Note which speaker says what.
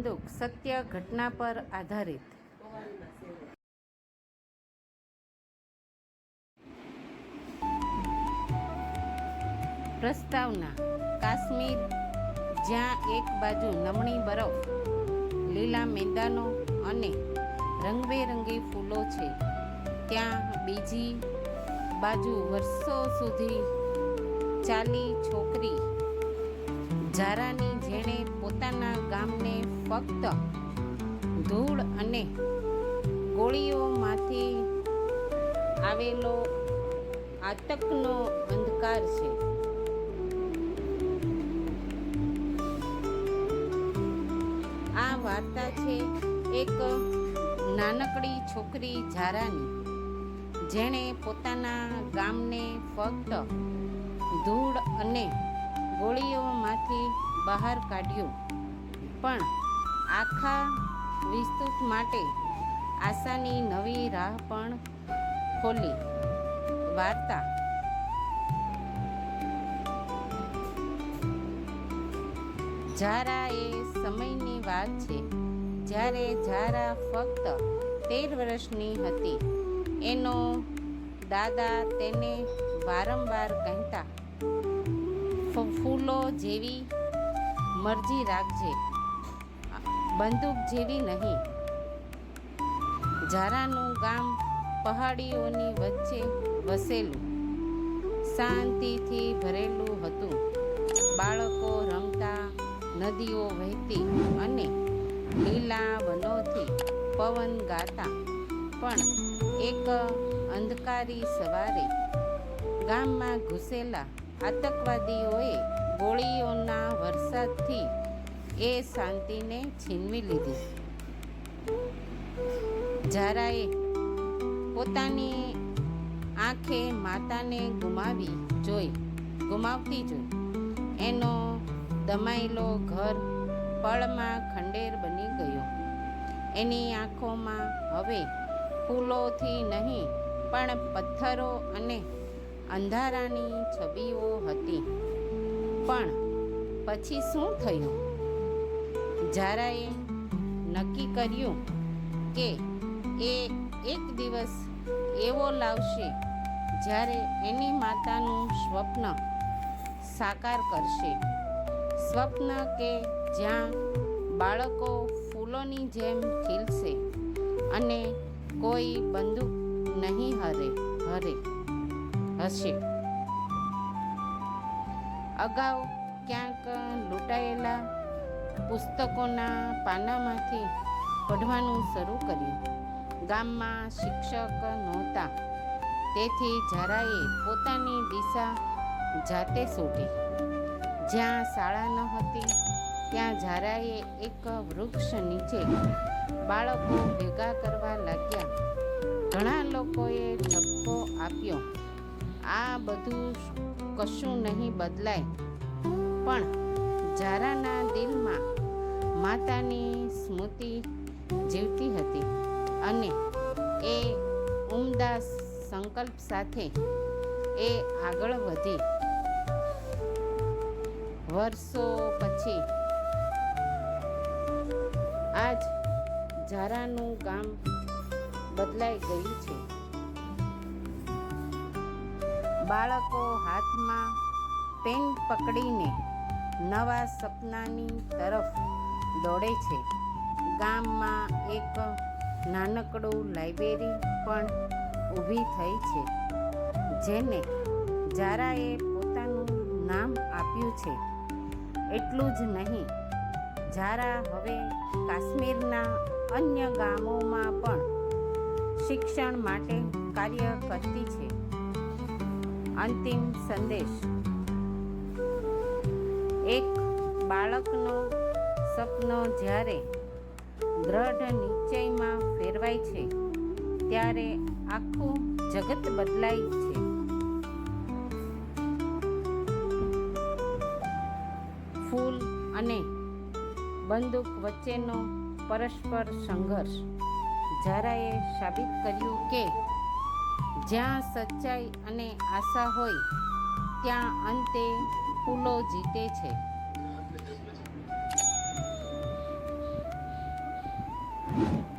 Speaker 1: બંદૂક સત્ય ઘટના પર આધારિત. પ્રસ્તાવના, કાશ્મીર, જ્યાં એક બાજુ નમણી બરફ, લીલા મેદાનો અને રંગબેરંગી ફૂલો છે, ત્યાં બીજી બાજુ વર્ષો સુધી ચાલી છોકરી ઝારાની જેણે પોતાના ગામને ફક્ત ધૂળ અને ગોળીઓમાંથી આવેલો આતકનો અંધકાર છે. આ વાર્તા છે એક નાનકડી છોકરી ઝારાની, જેણે પોતાના ગામને ફક્ત ધૂળ અને ગોળીઓમાંથી બહાર કાઢ્યું. પણ આખા વિસ્તૃત માટે આશાની નવી રાહ પણ ખોલી. વાર્તા. ઝારા એ સમયની વાત છે. જ્યારે ઝારા ફક્ત તેર વર્ષની હતી, એનો દાદા તેને વારંવાર કહેતા "ફ- ફૂલો જેવી મરજી રાખજે. બંદૂક જેવી નહીં. ઝારાનું ગામ પહાડીઓની વચ્ચે વસેલું. શાંતિથી ભરેલું હતું. બાળકો રમતા, નદીઓ વહેતી અને લીલા વનોથી પવન ગાતા. પણ એક અંધકારી સવારે ગામમાં ઘૂસેલા આતંકવાદીઓએ ગોળીઓના વરસાદથી એ શાંતિને છીનવી લીધી. ઝારાએ પોતાની આંખે માતાને ગુમાવી જોઈ, ગુમાવતી જોઈ. એનો દમાયેલો ઘર પળમાં ખંડેર બની ગયો. એની આંખોમાં હવે ફૂલોથી નહીં, પણ પથ્થરો અને અંધારાની છબીઓ હતી. પણ પછી શું થયું? ઝારાએ નક્કી કર્યું કે એ એક દિવસ એવો લાવશે જ્યારે એની માતાનું સ્વપ્ન સાકાર કરશે. સ્વપ્ન કે જ્યાં બાળકો ફૂલોની જેમ ખીલશે અને કોઈ બંદૂક નહીં હરે હરે. હશે. અગાઉ ક્યાંક લૂંટાયેલા પુસ્તકોના પાનામાંથી પઢવાનું શરૂ કર્યું. ગામમાં શિક્ષક નહોતા. તેથી જરાએ પોતાની દિશા જાતે શોધી. જ્યાં શાળા ન હતી, ત્યાં જરાએ એક વૃક્ષ નીચે બાળકો ભેગા કરવા લાગ્યા. ઘણા લોકોએ ઠપકો આપ્યો. આ બધું કશું નહીં બદલાય. પણ ઝારાના દિલમાં માતાની સ્મૃતિ જીવતી હતી અને એ ઉમદા સંકલ્પ સાથે એ આગળ વધી. વર્ષો પછી આજ ઝારાનું ગામ બદલાઈ ગયું છે. બાળકો હાથમાં પેન પકડીને નવા સપનાની તરફ દોડે છે. ગામમાં એક નાનકડું લાઇબ્રેરી પણ ઊભી થઈ છે, જેને જારાએ પોતાનું નામ આપ્યું છે. એટલું જ નહીં જારા હવે કાશ્મીરના અન્ય ગામોમાં પણ શિક્ષણ માટે કાર્ય કરતી છે. અંતિમ સંદેશ. એક બાળકનો સપનો જ્યારે દ્રઢ નિશ્ચયમાં ફેરવાય છે, ત્યારે આખું જગત બદલાય છે. ફૂલ અને બંદૂક વચ્ચેનો પરસ્પર સંઘર્ષ ઝારાએ સાબિત કર્યું કે જ્યાં સચ્ચાઈ અને આશા હોય ત્યાં અંતે ફૂલો જીતે છે. thank you